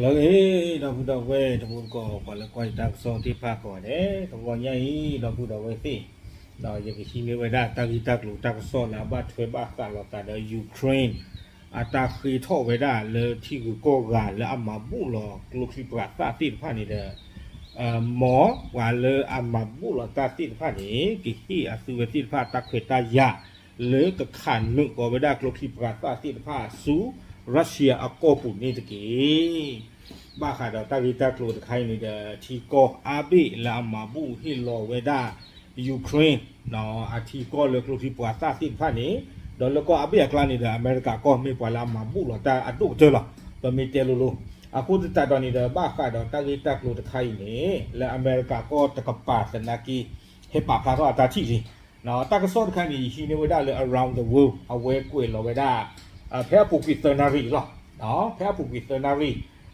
အလောလေတော့ဘူးတော့ဝဲတဘူးကောဘာလဲကွိုက်တာစောတိဖာကောတယ်တော့ညရင်တော့ဘူးတော့ဝဲသိတော့ယကရှိနေဝဲတာတာဂီတက်လို့တက်စောလာဘတ်ထွေးပါကလောတာတဲ့ယူကရိန်းအတာခေထောဝဲတာလေတီကူကောကလေအမဘူလောကလုခိပရာတာတိဖာနေတဲ့အမောဝါလေအမဘူလောတာတိဖာနေကိဟီအစုဝတိဖာတက်ခေတာယလေကခန်နုကောဝဲတာကလုခိပရာတာတိဖာ ဆူရုရှားအကောပူနေတကေဘာခါတော့တာဂီတက်လို့တခိုင်းနေတဲ့ထီကောအာဘိလာမဘူဟီလောဝဲတာယူကရိန်းနော်အထီကောလကလုခိပွာတာတိဖာနေဒေါ်လကောအပိယကလာနေတဲ့အမေရိကကောမေပွာလာမဘူးလောတာအတုတ်တယ်လားပမေတဲလိုလိုအခုတတတော်နေတဲ့ဘာခါတော့တာဂီတက်လို့တခိုင်းနေလဲအမေရိကကောတကပါစနာကီဟေပါဖလာတော့အတာချီစီနော်တကဆော့တခိုင်းနေဟီနေဝဒါလေ around the world အဝဲကွေလောဝဒါအ ဖဲပူကီသနာရီလားနော်ဖဲပူကီသနာရီ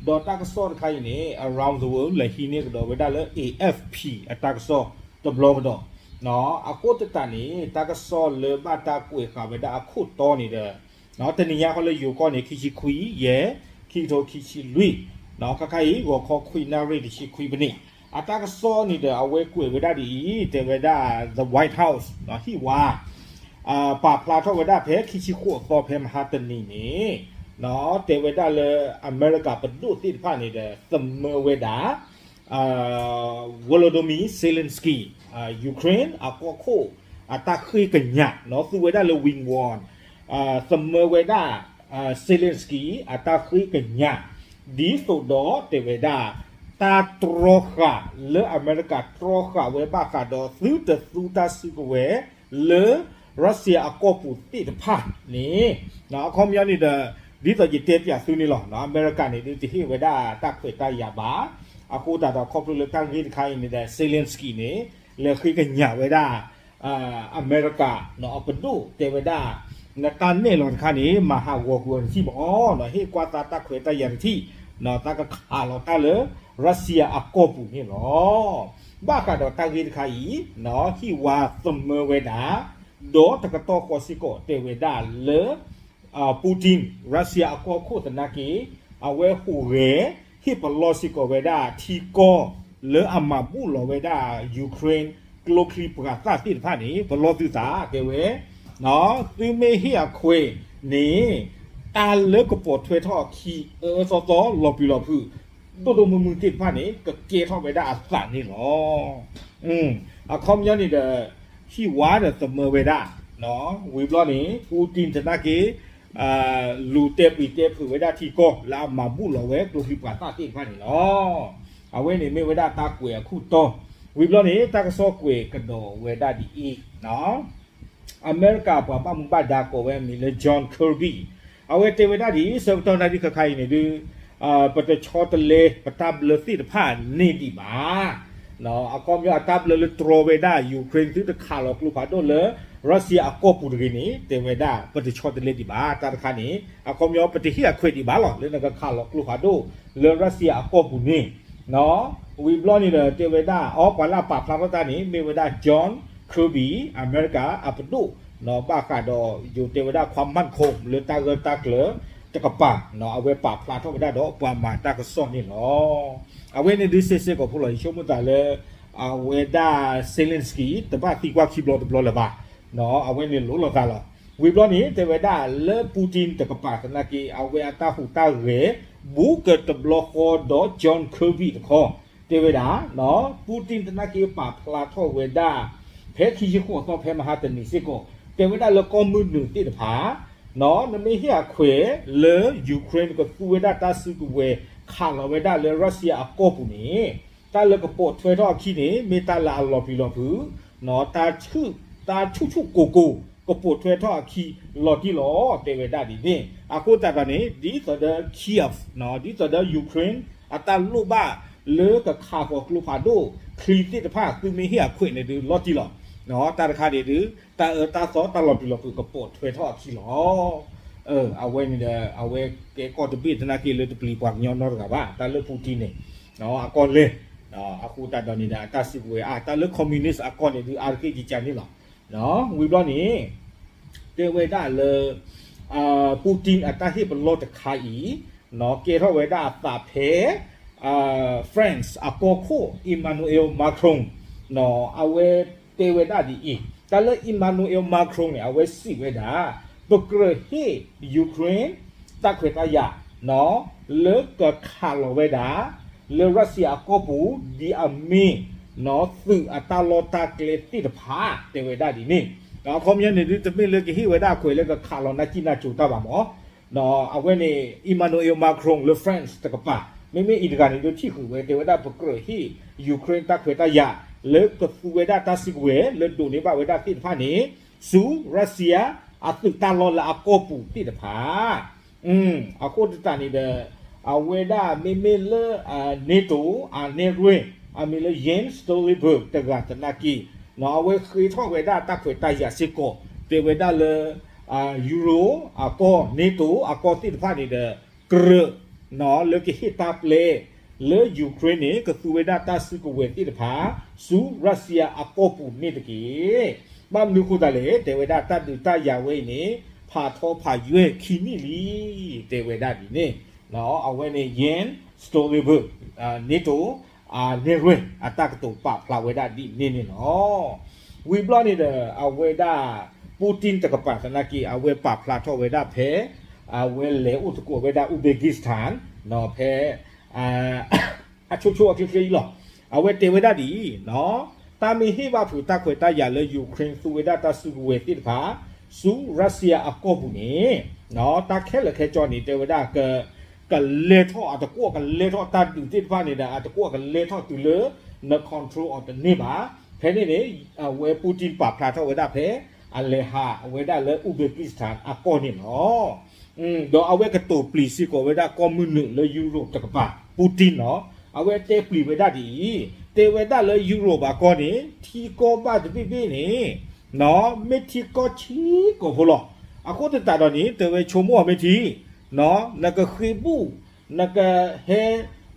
ဒေါ်တကဆော့တခိုင်းနေ around the world လေဟီနေကတော့ဝဒါလေ AFP အတကဆော့တဘလော့တော့နော်အခုတတန်နေတာကစောလေဘတာကွေခါဘဒအခုတော်နေတယ်နော်တနည်းရခလေယူကောနေခိချီခွီယေခိတိုခိချီလွီနော်ခခိုင်ကိုခေါ်ခွီနာရီဒီရှိခွီပနိအတကစောနေတဲ့အဝဲကွေဝဒဒီတေဝဒ the white house နော်ဟိဝါ အာပါပလာထောဝဒဖဲခိချီခုသောဖဲမဟာတနီနေနော်တေဝဒလေအမေရိကပဒုတိဖာနေတဲ့သမဝဒအာဝလိုဒိုမီဇယ်လန်စကီအာယူကရိန်းအကောခိုအတခိကညနော်သူဝဒလေဝင်းဝွန်အာသမဝဒအာဇယ်လန်စကီအတခိကညဒီဆိုတော့တေဝဒ ta troja le america troja we ba ka do thu de thu ta su ko we le russia a ko pu ti de pha ni na khom ya ni de di to ji te pya su ni lo na america ni di hi we da ta khwe ta ya ba a ko ta da ko pu le ta ngi de khai ni de zelensky ni le khi ka nya we da a america no a pu du te we da နကန်နေလောခါနေမဟာဝကွန်စီဘောနော်ဟေကွာတာတခွေတယန်တီနော်တကခါလောတလေရုရှားအကောပူနေလောဘာကတော့တဂိခါဤနော်ဟိဝါသမဝေဒာ โดตะกะตอคอสิโกเตเวดาเลอ่าปูตินรัสเซียอกอโคตนาเกอาเวฮูเรฮิปลอสิโกเวดาทีโกเลอามาบูโลเวดายูเครนกลคลีปรากาติท่านี้บลอติสาเกเวเนาะตุเมเฮียควยนี่ตาเลกปวดทวยท่อคีเออซอซอลอปิลอพืตัวตัวมึงมึงติดผ้านี้ก็เกยท่อไปได้อัศนี่หรออืมอ่ะคอมย้อนนี่เด้อ နေလောအဝဲနေမေဝေဒတာကွေအခုတော့ဝေဘလော့နေတာကစောကွေကတော်ဝေဒဒီအီနော်အမေရိကပပမဘဒါကိုဝဲမီလေဂျွန်ကာဘီအဝဲတေဝဒဒီစတောနာဒီခခိုင်နေဒီအာပတချောတလေပတဘလစီတဖာနေဒီပါ နော်အကောမြအတဘလလထရဝေဒာယူကရိန်းတိတခါလောကလူဖာဒိုလေရုရှားအကောပူဒဂီနီတေဝဒပတချောတလေဒီပါတာခါနေအကောမြပတဟိအခွေဒီပါလောလေနကခါလောကလူဖာဒိုလေရုရှားအကောပူနေနော်ဝီဘလော့နေတဲ့တေဝဒအောပလာပါဖလာတာနေမေဝဒဂျွန်ခရူဘီအမေရိကအပဒို no ba ka do yu te wada khwam man khom le ta ga ta kle ta ka pa no awe pa pla tho wada do pa ma ta ka so ni no awe ni di se se ko phulo show mu ta le awe da Zelensky ta ba ti kwa ki blo de blo le ba no awe ni lo lo ta la we blo ni te wada le Putin ta ka pa na ki awe ata hu ta re bu ke te blo ko do John Kirby တခေါ် te wada no Putin ta na ki pa pla tho wada ဖဲခီရှိခုတော့ဖဲမဟာတနီစစ်ကိုတေဝဒလကောမှုနုတိတဖာ နော်နမေဟိယခွေလေယူကရိန်းကသူဝဒတာစုကဝဲခါလဝဒလေရုရှားအကောပူနေတာလကပေါ်ထွေတော့ခိနေမေတလာလော်ပီလော်ဘူးနော်တာချုတာချုချုကိုကိုကပေါ်ထွေတော့ခိလော်တီလော်တေဝဒဒီနေအခုတကနေဒီဆိုတဲ့ကီယဖ်နော်ဒီဆိုတဲ့ယူကရိန်းအတလူဘာလေကခါဖို့ကလူဖာဒိုခရီတိတဖာသူမေဟိယခွေနေဒီလော်တီလော် နော်တာတခါတည်းဒီတာအတာစောတာလော်ပီလော်ကပေါ်ထွေထော့ခီလောเออเอาไว้นี่เด้อเอาไว้เกกอตบิตนะกีเลยตปลีปวกညောနော်ကပါတာလပူတင်နေနော်အကောလေနော်အခုတတော်နေတာတာစစ်ဝေအာတာလကွန်မြူနစ်အကောနေဒီအာကေဂျီချန်နေလားနော်ဝီဘလော့နေတေဝေတာလေအာပူတင်အတာဟိဘလော့တခါဤ နော်ကေထောဝေဒတာဖေအာ France အကောခိုအီမာနူအယ်မာခရုံနော်အဝဲ တေဝတာဒီအေတလအီမာနူအယ်မာခရုံအဝဲစီဝဲတာဘကရဟေယူကရိန်းတခွေတရနော်လေကခါလဝဲတာလေရုရှားကိုပူဒီအမီနော်သူအတလောတာကလေတိတဖာတေဝတာဒီနေနော်ခေါမြန်နေဒီတပိလေကဟိဝဲတာခွေလေကခါလောနာချိနာချူတာပါမောနော်အဝဲနေအီမာနူအယ်မာခရုံလေဖရန့်စ်တကပါမိမိဣဒဂန်တို့ချိခုဝဲတေဝတာဘကရဟေယူကရိန်းတခွေတရ လေကဖူဝေဒတာစီကွေလေဒိုနေပါဝေဒတိဖာနေဇူရုရှားအတုတလောလာအကောပူတိတဖာอืมအကောတတနေတဲ့အဝေဒမေမေလနေတိုအနေရွေအမေလယင်းစတိုလီဘုတ်တကတနာကီနော်ဝေခီထောဝေဒတာခွေတိုင်ရစီကိုတေဝေဒလေအာယူရိုအကောနေတိုအကောတိတဖာနေတဲ့ကရနော်လေကီဟီတာပလေ လေယူကရိန်းနဲ့ကသူဝေဒတာစုကဝေတိတဖာဇူရုရှားအကောပူနေတကေမမ်နုခုတလေဒေဝဒတတုတယာဝဲနေဖာသောဖာရွဲခီနီလီဒေဝဒဒီနေနော်အဝဲနေယင်စတိုရီဘုတ်နေတိုအာနေရွဲအတက်တုပပလာဝေဒဒီနေနေနော်ဝီဘလနေဒအဝေဒပူတင်တကပါသနာကီအဝေပပလာထောဝေဒဖဲအဝေလေဥတကိုဝေဒဥဘေဂစ္စတန်နော်ဖဲ အာအချိုချိုအချိုချိုလောအဝဲတေဝဒဒီနော်တာမီဟိဘဖူတခွေတရလေယူခရင်သူဝဒတဆူဝေတိတခါဆူရုရှားအကောဘူးနေနော်တခဲလခဲကြောနေတေဝဒကကလေထောအတကောကလေထောတတူတိဖာနေတာအတကောကလေထောတူလေနကွန်ထရိုးအော်တနေပါဖဲနေနေဝဲပူတင်ပါဖလာထောဝဒဖဲအလေဟာဝဲဒါလေဥဘေကိစ္စတန်အကောနေနော်อืมတော့အဝဲကတူပလီစီကိုဝဲဒါကွန်မြူနတီလေယူရိုတကပါ ပူတင်နော်အဝေတေပလီဝေဒဒီတေဝေဒလေယူရိုပါကောနေထီကောပါတပိပိနေနော်မက်တီကောချီကိုဖလောအခုတတတော်နေတေဝေချုံမောမက်တီနော်နကခိဘူးနကဟဲ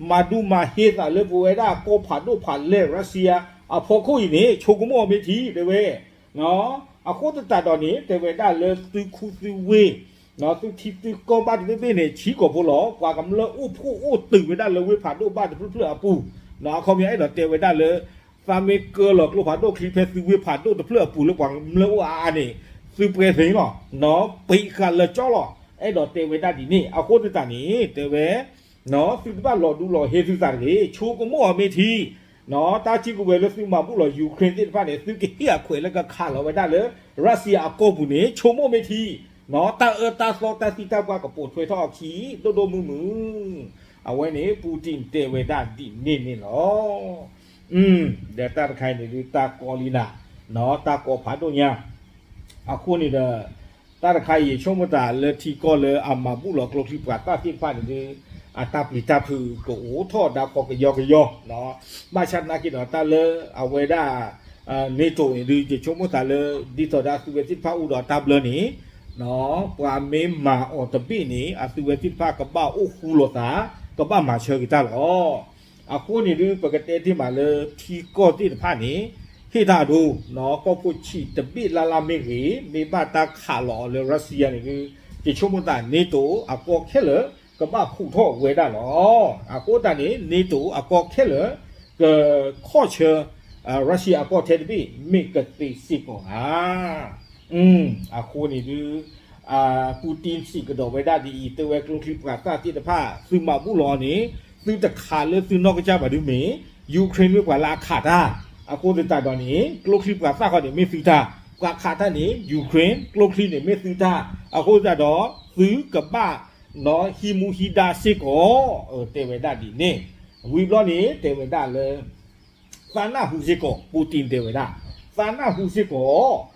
မာဒူမာဟေတာလေဘဝေဒကိုဖာဒိုဖာလေရုရှားအဖို့ကိုနေချုံမောမက်တီတေဝေနော်အခုတတတော်နေတေဝဒလေသူခုသူဝေ နော်သူတီသူကောပါတိပိနေချီကိုဘလောကွာကမလဥဖူဥတူဝဒလေဝေဖာဒိုပါတဖဖအပူနော်ခေါမြအဲ့တော့တေဝဒလေဖာမေကောလကလိုဖာဒိုခလီဖက်သူဝေဖာဒိုတဖလအပူလေကွာမလဥအာနေသူပရေသိန်းနော်နော်ပိခါလကြောလောအဲ့တော့တေဝဒဒီနေအခုတတနေတေဝနော်သူတပါလော်ဒူလော်ဟေသူစားလေချိုးကမောအမေတီနော်တာချီကိုပဲလို့သူမဘူးလို့ယူကရိန်းတစ်ဖက်နေသူကဟိအခွေလည်းကခါလောဝဒလေရုရှားအကောဘူးနေချုံမမေတီ နော်တာအတာစောတာတီတာဘကပိုထွေထောက်ခီဒိုဒိုမူမူအဝဲနေပူတင်တေဝဒဒီနေနေနော်อืมเดတာခိုင်နေတာကောလီနာနော်တာကောဖာတို့ညာအခုနေတဲ့တာခိုင်ရေချုံမတာလက်တီကောလေအမဘူးလို့ကလုတ်တီပါတာတိဖာနေ နော်ပရာမေမာအော်တပိနေအသူဝေဖိဖကပအိုခုလောတာကပမာချေကိတလောအခုနေရပကတဲတိမာလေဖြီကောတိတဖာနေဟိတာတို့နော်ကောပုချီတပိလာလာမေကြီးမေပတာခါလောလေရုရှားနေကြီးဒီချုံမတာနေတိုအကောခဲလကပခုထောဝေတာလောအကောတန်နေနေတိုအကောခဲလကခော့ချာရုရှားအကောတဲတပိမေကတိစီကောဟာ อเวดาอ่าเนโตดีจะชมตาเลดิตอดาสุเวติพาอุดอตาเบลนี่เนาะปาเมมาออตปินี่อาสุเวติพากะบ้าโอ้คูโลตากะบ้ามาเชกิตาลออาคูนี่ดูปกติที่มาเลทีก็ติพานี่ဟိတာတို့နော်ကောပုချီတပိလာလာမေကြီးမေဘတာခါလောလေရုရှားနေကြီးချုံမတာနေတိုအကောခဲလေက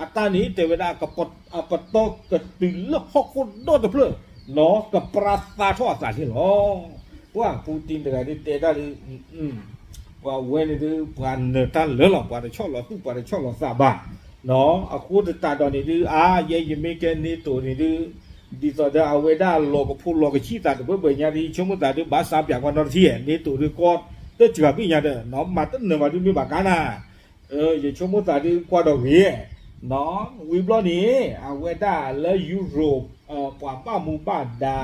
อัตานี้เทวดากัดกดอักโตกติลฮอกคนโดดเพลเนาะกับปราสาทอสาที่หรอว่าปูตินแต่ได้เตได้อืมว่าเวนดูอปานเนตันเหลือหรอปานชอบหรอตู้ปานชอบหรอสาบาเนาะอะคูตตาดอนี้ดูอาเยยิเมเกนี่ตัวนี้ดูดีต่อเดเอาเวดาโลกพูดโลกชี้ตาเบื่อเบื่อาดีชมุตาดือบาสามอยางวันนอที่เห็นนี่ตัวดือก็ตัจีบพี่ยาเด้อเนาะมาตั้งเนื้อมาดือมีบากานาเอออย่าชมุตาดือกว่าดอกเหี้ย น้องวิบลอนี้อาเวดาและยุโรปเอ่อกว่าป้ามูบาดา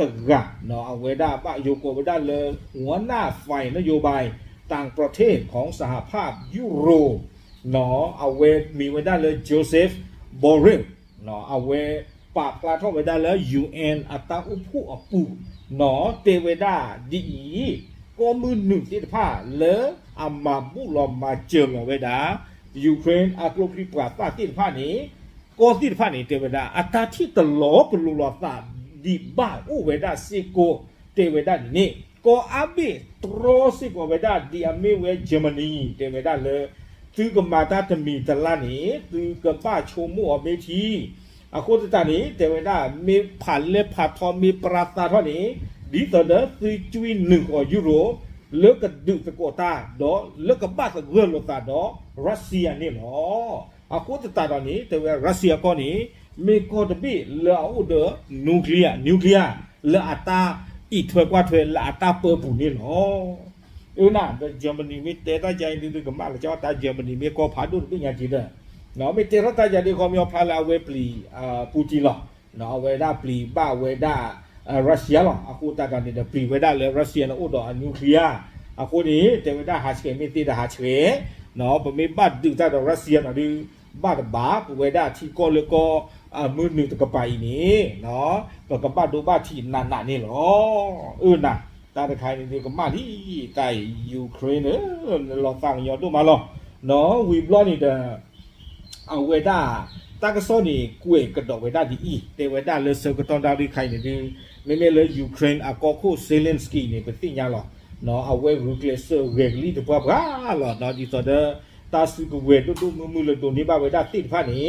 ตึกะเนาะอาเวดาป้าโยโกเวดาเลยหัวหน้าฝ่ายนโยบายต่างประเทศของสหภาพยุโรปเนาะอาเวมีเวดาเลยโจเซฟบอริลเนาะอาเวปากลาท่อเวดาแล้วยูเอ็นอัตาอุผู้อปูเนาะเตเวดาดีก็มือหนึ่งที่ผ้าเลออามาบุลอมมาเจิมอาเวดา ยูเครนอากลพิปราปาที่ผ้านี้ ก็ที่ผ่านนี้เทวดาอัตราที่ตลอดปลุลอตาดีบ้าอุเวดาสิโกเทวดานี่ก็อาบิตรอสิโกเวดาดีอเมเวเยอรมนีเทวดาเลยตือกมาตาตมีตลานี่ตือกป้าโชมูอเมทีอะโคตต รัสเซียนี่หมออากูจะตัดตอนนี้แต่ว่ารัสเซียก็นี้มีก็จะบีเลืออุดนิวเคลียร์นิวเคลียร์เลืออัตราอีถวยกว่าถวยละอัตราเปิดปุ่นนี่หรอเออน่ะเยอรมนีมีเตต้าใจดีๆกับมาแล้วเจ้าตาเยอรมนีมีก็พาดูเป็นอย่างจีเด้อเนาะมีเตต้าใจดีก็มีพาลาเวปลีอ่าปูจีหรอเนาะเวด้าปลีบ้าเวด้ารัสเซียหรออากูตาตอนนี้เดปลีเวด้าเลยรัสเซียนะอุดอนิวเคลียร์อากูนี้เตวด้าฮาชเกมีตีดาฮาชเก နော်ပမေပတ်ဒုတာတော့ရုရှားနော်ဒီ บาดบาปเวดาที่ก็เลยก็อ่ามือหนึ่งตะกะไปนี่เนาะก็กะบาดดูบาที่นานานี่หรอเออน่ะตาตะไคนี่ก็มาที่ใต้ยูเครนเออลองฟังยอดูมาลอเนาะวีบลอนี่เดเอาเวดาตากะซอนี่กวยกระดอกเวดาดีอีเตเวดาเลเซอร์ก็ต้องดาวดีไคนี่ดิเมเมเลยูเครนอะกอโคเซเลนสกีนี่เป็นติญาลอเนาะเอาเวรูเกลเซอ နော်အဝဲရုကလစ်ဝဲကလီတပွားပါလောနော်ဒီစောဒတာစုကဝဲတို့တို့မမှုလတို့နေပါဝဲတာတိဖာနေ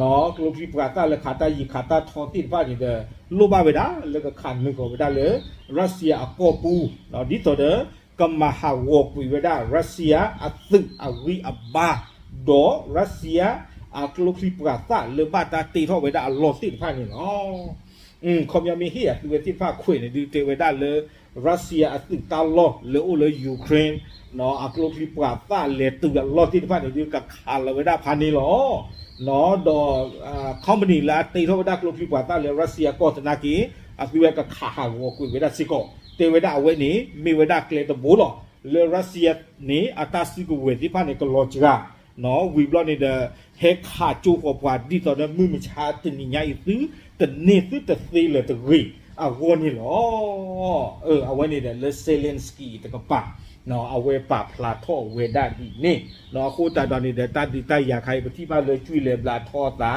နော်ကလုတ်ပြီးပကတာလခတာယီခတာထောတိဖာနေတယ်လိုပါဝဲတာလကခန်နကောဝဲတာလေရုရှားအကောပူနော်ဒီစောဒကမဟာဝပွေဝဲတာရုရှားအသစ်အဝီအဘာဒေါ်ရုရှားအကလုတ်ပြီးပကတာလေဘာတာတိထောဝဲတာအလောတိဖာနေနော် um komyamihi a tuwe ti fa kwe ne di tewe da le Russia a tu ta lo le o le Ukraine no a klo pi pra fa le tu ga lo ti fa ne di ka kha le we da pha ni lo no do company la te tho da klo pi pra ta le Russia ko ta na ki a tuwe ka kha ha wo ku we da si ko te we da we ni mi we da kle to bo lo le Russia ni a ta si ku we ti fa ne ko lo chi ga no we block ni the ะดออ่าคอมพานีละตีทวดากโลคลิปราฟ้าเลยรัสเซียก็ตนากีอักเวกับคาหาวกุเวดาซิโกเตเวดาเวนี้มีเวดาเกลตบูลอလေရုရှားနေအတစီကိုဝေဒီဖာနေကလောချာနော်ဝီဘလနေတဲ့ဟက်ခါချိုကိုပွားဒီတော့မြမချာတင်ညာဤသူတနေသူတသေးလေတဂရီအဝနီလောเออအဝနေတဲ့လေဆယ်လင်စကီတကပါနော်အဝဲပါဖလာထောဝေဒဒီနေနော်ခိုတာတော်နေတဲ့တတိတရခိုင်ပတိပါလေကျွေလေပလာထောတာ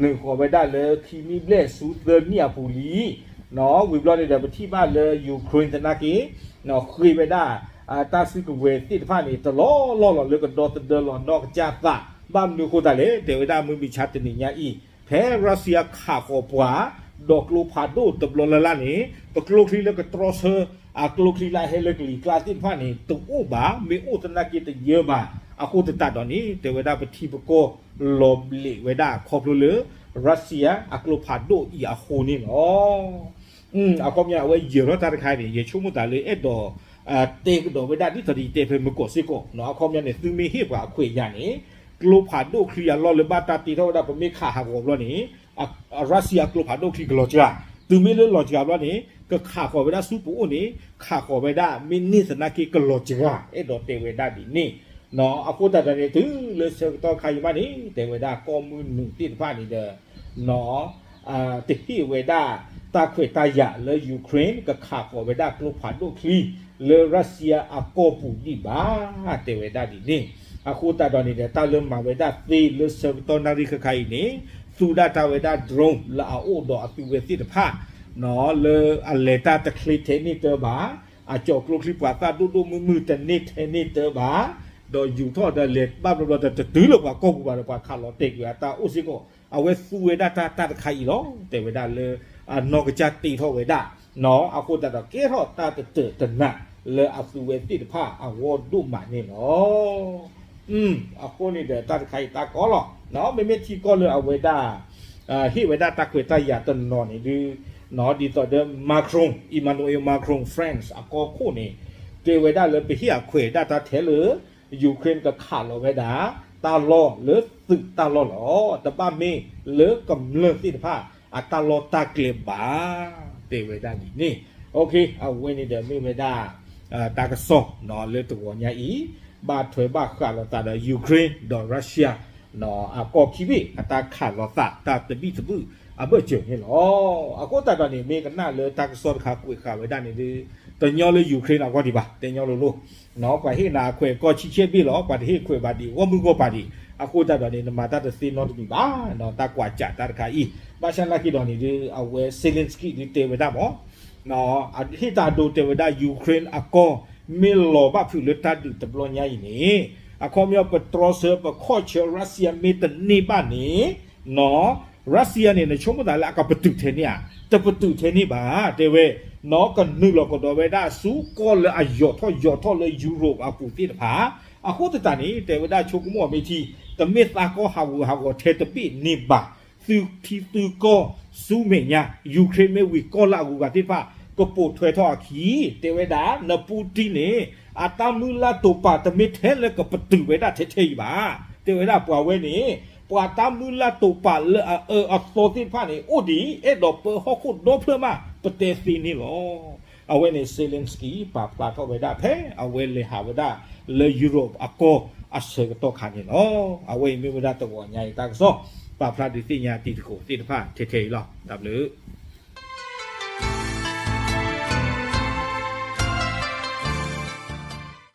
နေခေါ်ဝေဒလေခီမီဘလက်ဆူသနီယာပူလီနော်ဝီဘလနေတဲ့ပတိပါလေယူကရိန်းတနာကီနော်ခရီဝေဒအာတာစီကဝေတိတဖာနေတလောလောလောလေကဒေါ်တဒလောနော်ကြတာ ဘာမနုခိုတာလေတေဝဒမမီချတ်နေညာဤဖဲရုရှားခါခေါ်ပွားดอกลูพาโดตบลลละนี่ปกลูคลีแล้วก็ตรอเซอร์อากลูคลีลาเฮลกลีกลาตินพานี่ตุอูบามีอูตนากิตเยอะบาอาคูตตาดอนี้เตเวดาปฏิปโกลบลิเวดาคอบลรัสเซียอากลูพาโดอีอาโคนี่เนาะอืมอาคอมยาเวเยอะตาคายนี่เยชุมุตาเ ลยเอ็ดดออ่าเตกดอเวดาที่ตดีเตเพมโกซิโกเนาะอาคอมยาเนี่ยซึมีเฮบาอခွေยานี่กลูพาโดคลียาลอเลบาตาติโรดาปเมคาฮากอบลนี่รัสเซียกลูพาโดคลีกลอจาသူမီလလော်ဂျီကဘလာနေကခါခေါ်ဝဲဒါစူပူနေခါခေါ်ဝဲဒါမင်းနိစနာကီကလော်ဂျီကအဲ့တော့တေဝဲဒါဒီနေနော်အခုတတည်းသူလေစတော့ခိုင်မနေတေဝဲဒါကောမွန်နူတိဖာနေတယ်နော်အာတိဟိဝဲဒါတာခွေတရလေယူကရိန်းကခါခေါ်ဝဲဒါကလုဖာဒိုခလီလေရုရှားအကောပူဒီဘာတေဝဲဒါဒီနေ အခုတတော်နေတဲ့တာလုံးမှာဝဲဒါသေလေစတော့နာရီခခိုင်နေသူဒတာဝေဒဒရုန်းလာအိုတော့အသူဝေတိတဖာနော်လေအလေတာတခလီတေနီတဘာအကြောကလုခလီပွားတာဒူဒူမမူတနေတေနီတဘာတော့ယူထော့တဲ့လေဘာဘလတတူလို့ပါကောကူပါတော့ခါလို့တိတ်ရတာဥစီကိုအဝဲစုဝေဒတာတတ်ခိုင်လောတေဝေဒလေအာနော်ကကြတီထောဝေဒနော်အခုတတော့ကေရောတာတတတနလေအစုဝေတိတဖာအဝဒုမနေနော် อืมอาโคนี่เดี๋ยวตาไข่ตาก้อหรอกเนาะไม่เม็ดที่ก้อเลยเอาไว้ได้อ่าฮิไว้ได้ตาเควตาอย่าตนนอนนี่ดื้อเนาะดีต่อเดิมมาครงอิมานูเอลมาครงฟรานซ์อากคู่นี้เตไว้ได้เลยไปเฮียเควได้ตาเทเลยยูเครนกับขาดเราไว้ได้ตาลอหรือตึกตาลอหรอแต่บ้านมีหรือกำเลิงสิทธิภาพอัตาลอตาเกลบาเตไว้ได้นี่โอเคเอาไว้นี่เดี๋ยวไม่ไว้ได้ตากระสอบนอนเลยตัวเนี้อี บาถวยบาขาลตาดยูเครนดอรัสเซียนออะกอคิเวอะตาขาลตาตาตะบิตะบุอะเบเจียงเฮลออะกอตาตานี่เมกะนะเลตากซอดคากุยคาเวดานี่ดิตะญอเลยูเครนอะกอดิบาตะญอโลโลนอกว่าเฮนาขวยกอชิเชบิลอปาดิเฮขวยบาดิวะมุกอบาดิอะกอตาตานี่นมาตาตะซีนอตะบิบานอตากวาจะตาตะคาอีบาชันลากิดอนี่ดิอะเวเซเลนสกีดิเตเวดาบ่นออะเฮตาโดเตเวดายูเครนอะกอ မေလောဘဖူလတတ်တူတပလောညာယီနေအခေါ်မြောပထရောဆပခေါ်ချရုရှားမေတနေပါနေနော်ရုရှားနေနချုံမတာလာကပတုထေနေတပတုထေနေပါတေဝဲနော်ကနုလောကတော့ဝဲဒါစုကောလအယောထောယောထောလေယူရိုပအပူတိတဖာအခုတတနေတေဝဒချုံကမောမေတီတမေတာကောဟာဝဟာကောထေတပိနေပါသူတီသူကောစုမေညာယူခရိမေဝီကောလာကူကတိဖာ ก็ปูถวยทอขีเตเวดานปูตินี่อาตามุลาตัวปาตเมเทแล้วก็ประตูเวด้าเทเทบ้าเตเวด้าปัวเวนี่ ปวาตามุลาตุปาเลอเอออโซติพานี่โอดีเอดอเปฮอคุดโดเพลมาปเตซีนี่ลอเอาไว้ในเซเลนสกีปาปลาเข้าไว้ได้เพเอาไว้เลยหาไว้ได้เลยยุโรปอโกอาเซกโตคานี่ลอเอาไว้มีเวลาตัวใหญ่ตากซอปาปลาดิสิญาติโกติพาเทๆลอดับหรือ